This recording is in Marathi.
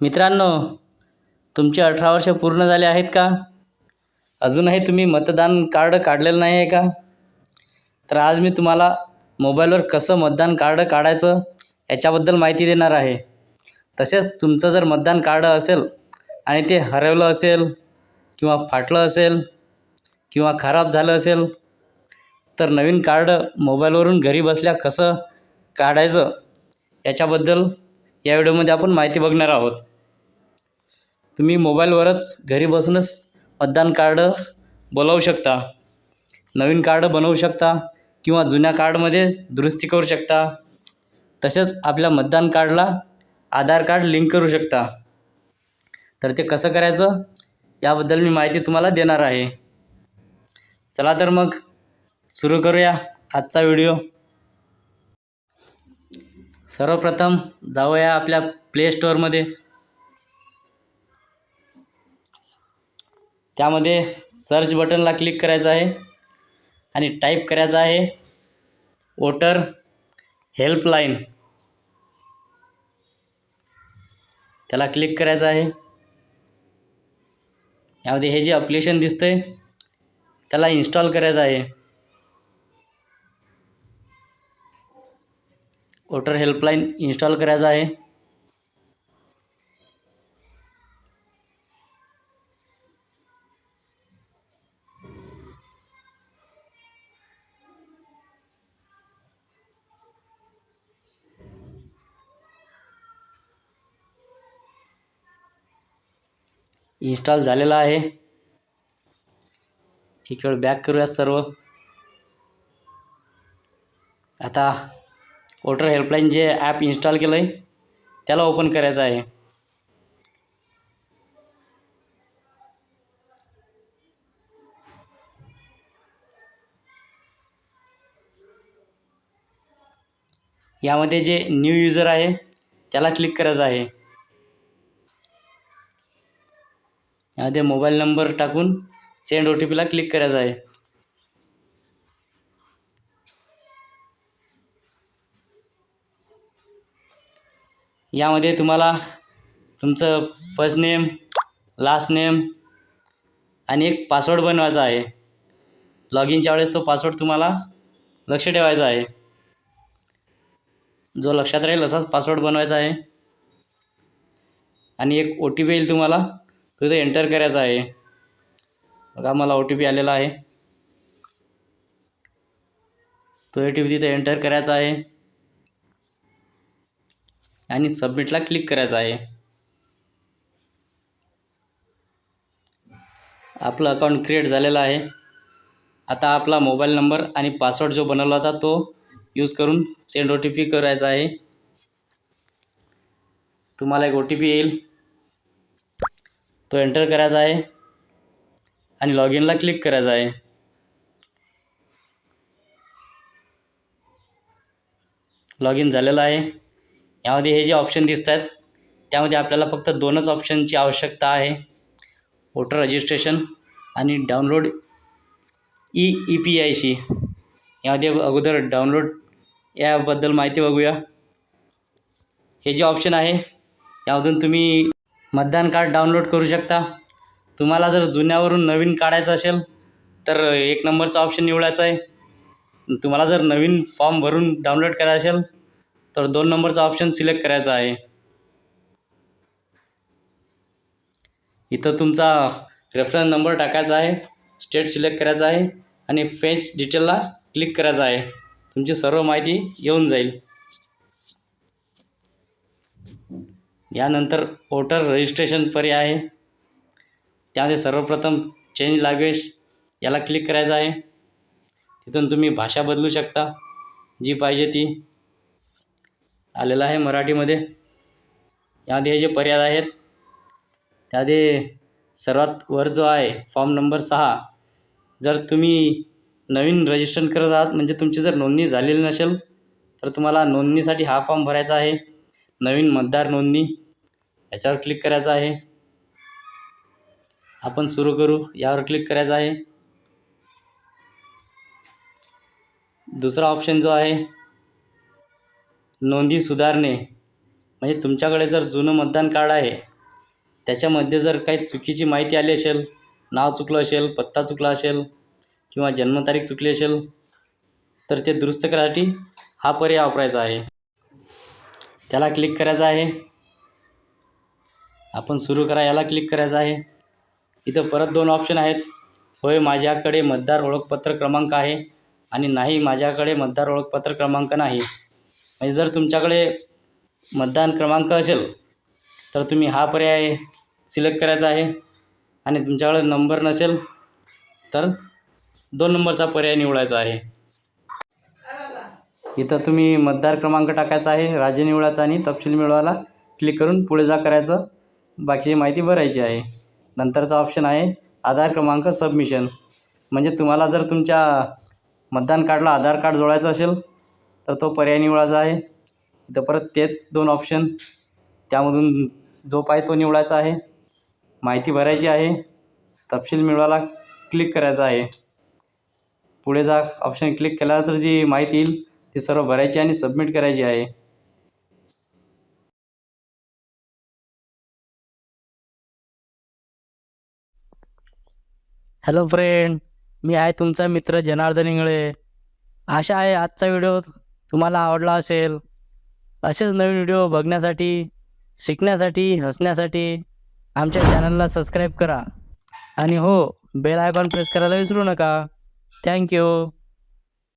मित्रांनो तुमचे अठरा वर्ष पूर्ण झाले आहेत का? अजूनही तुम्ही मतदान कार्ड काढलेलं नाही आहे का? तर आज मी तुम्हाला मोबाईलवर कसं मतदान कार्ड काढायचं याच्याबद्दल माहिती देणार आहे. तसेच तुमचं जर मतदान कार्ड असेल आणि ते हरवलं असेल किंवा फाटलं असेल किंवा खराब झालं असेल तर नवीन कार्ड मोबाईलवरून घरी बसल्या कसं काढायचं याच्याबद्दल या व्हिडिओमध्ये आपण माहिती बघणार आहोत. तुम्ही मोबाईलवरच घरी बसूनच मतदान कार्ड बोलावू शकता नवीन कार्ड बनवू शकता किंवा जुन्या कार्डमध्ये दुरुस्ती करू शकता. तसेच आपल्या मतदान कार्डला आधार कार्ड लिंक करू शकता. तर ते कसं करायचं? याबद्दल मी माहिती तुम्हाला देणार आहे. चला तर मग सुरू करूया आजचा व्हिडिओ. सर्वप्रथम जाऊया आपल्या प्ले स्टोअरमध्ये त्यामध्ये सर्च बटनला क्लिक करायचं आहे आणि टाईप करायचं आहे वोटर हेल्पलाईन त्याला क्लिक करायचं आहे. यामध्ये हे जे अप्लिकेशन आहे त्याला इन्स्टॉल करायचं आहे. वोटर हेल्पलाईन इन्स्टॉल करायचं आहे इन्स्टॉल झालेला आहे। बॅक करूया सर्व। आता वोटर हेल्पलाईन जे ॲप इन्स्टॉल केलं आहे त्याला ओपन करायचं आहे. यामध्ये जे न्यू युजर आहे त्याला क्लिक करायचं आहे. यामध्ये मोबाईल नंबर टाकून सेंड ओ टी पीला क्लिक करायचं आहे. यामध्ये तुम्हाला तुमचं फर्स्ट नेम लास्ट नेम आणि एक पासवर्ड बनवायचा आहे. लॉग इनच्या वेळेस तो पासवर्ड तुम्हाला लक्ष ठेवायचा आहे. जो लक्षात राहील असाच पासवर्ड बनवायचा आहे. आणि एक ओ टी पी येईल तुम्हाला तो इथे एंटर करायचा आहे. बघा मला ओ टी पी आलेला आहे. तो ओ टी पी तिथे एंटर करायचा आहे. आणि सबमिटला क्लिक करायचं आहे. आपलं अकाउंट क्रिएट झालेलं आहे. आता आपला मोबाईल नंबर आणि पासवर्ड जो बनवला होता तो यूज करून सेंड ओ टी पी करायचा आहे. तुम्हाला एक ओ टी पी येईल. तो एंटर करायचा आहे. आणि लॉग इनला क्लिक करायचा आहे. लॉग इन झालेलं आहे. यामध्ये हे जे ऑप्शन दिसत आहेत त्यामध्ये आपल्याला फक्त दोनच ऑप्शनची आवश्यकता आहे. वोटर रजिस्ट्रेशन आणि डाउनलोड ई ई पी आयची यामध्ये अगोदर डाउनलोड याबद्दल माहिती बघूया. हे जे ऑप्शन आहे यामधून तुम्ही मतदान कार्ड डाउनलोड करू शकता. तुम्हाला जर जुन्यावरून नवीन काढायचं असेल तर एक नंबरचा ऑप्शन निवडायचा आहे. तुम्हाला जर नवीन फॉर्म भरून डाउनलोड करायचं असेल तर दोन नंबरचा ऑप्शन सिलेक्ट करायचा आहे. इथं तुमचा रेफरन्स नंबर टाकायचा आहे स्टेट सिलेक्ट करायचा आहे आणि पेज डिटेलला क्लिक करायचा आहे. तुमची सर्व माहिती येऊन जाईल. यानंतर वोटर रजिस्ट्रेशन पर्याय आहे. त्यामध्ये सर्वप्रथम चेंज लँग्वेज याला क्लिक करायचं आहे. तिथून तुम्ही भाषा बदलू शकता. जी पाहिजे ती. आलेलं आहे मराठीमध्ये. यामध्ये हे जे पर्याय आहेत त्यामध्ये सर्वात वर जो आहे फॉर्म नंबर सहा. जर तुम्ही नवीन रजिस्ट्रेशन करत आहात म्हणजे तुमची जर नोंदणी झालेली नसेल तर तुम्हाला नोंदणीसाठी हा फॉर्म भरायचा आहे. नवीन मतदार नोंदणी याच्यावर क्लिक करायचं आहे. आपण सुरू करू यावर क्लिक करायचं आहे. दुसरा ऑप्शन जो आहे नोंदी सुधारणे. म्हणजे तुमच्याकडे जर जुनं मतदान कार्ड आहे त्याच्यामध्ये जर काही चुकीची माहिती आली असेल नाव चुकलं असेल पत्ता चुकला असेल किंवा जन्मतारीख चुकली असेल तर ते दुरुस्त करायसाठी हा पर्याय वापरायचा आहे. त्याला क्लिक करायचं आहे. आपण सुरू करा याला क्लिक करायचं आहे. इथं परत दोन ऑप्शन आहेत. होय माझ्याकडे मतदार ओळखपत्र क्रमांक आहे आणि नाही माझ्याकडे मतदार ओळखपत्र क्रमांक नाही. म्हणजे जर तुमच्याकडे मतदान क्रमांक असेल तर तुम्ही हा पर्याय सिलेक्ट करायचा आहे. आणि तुमच्याकडे नंबर नसेल तर दोन नंबरचा पर्याय निवडायचा आहे. इथं तुम्ही मतदार क्रमांक टाकायचा आहे राज्य निवडायचा आणि तपशील मिळवायला क्लिक करून पुढे जा करायचं. बाकीची माहिती भरायची आहे. नंतरचा ऑप्शन आहे आधार क्रमांक सबमिशन. म्हणजे तुम्हाला जर तुमच्या मतदान कार्डला आधार कार्ड जोडायचं असेल तर तो पर्याय निवडायचा आहे. इथं परत तेच दोन ऑप्शन त्यामधून जो पाहिजे तो निवडायचा आहे. माहिती भरायची आहे. तपशील मिळवायला क्लिक करायचा आहे. पुढे जा ऑप्शन क्लिक केल्यानंतर जी माहिती येईल ती सर्व भरायची आणि सबमिट करायची आहे. हॅलो फ्रेंड मी आहे तुमचा मित्र जनार्दन इंगळे. आशा आहे आजचा व्हिडिओ तुम्हाला आवडला असेल असेच नवीन व्हिडिओ बघण्यासाठी शिकण्यासाठी हसण्यासाठी आमच्या चॅनलला सबस्क्राईब करा. आणि हो बेल आयकॉन प्रेस करायला विसरू नका. थँक्यू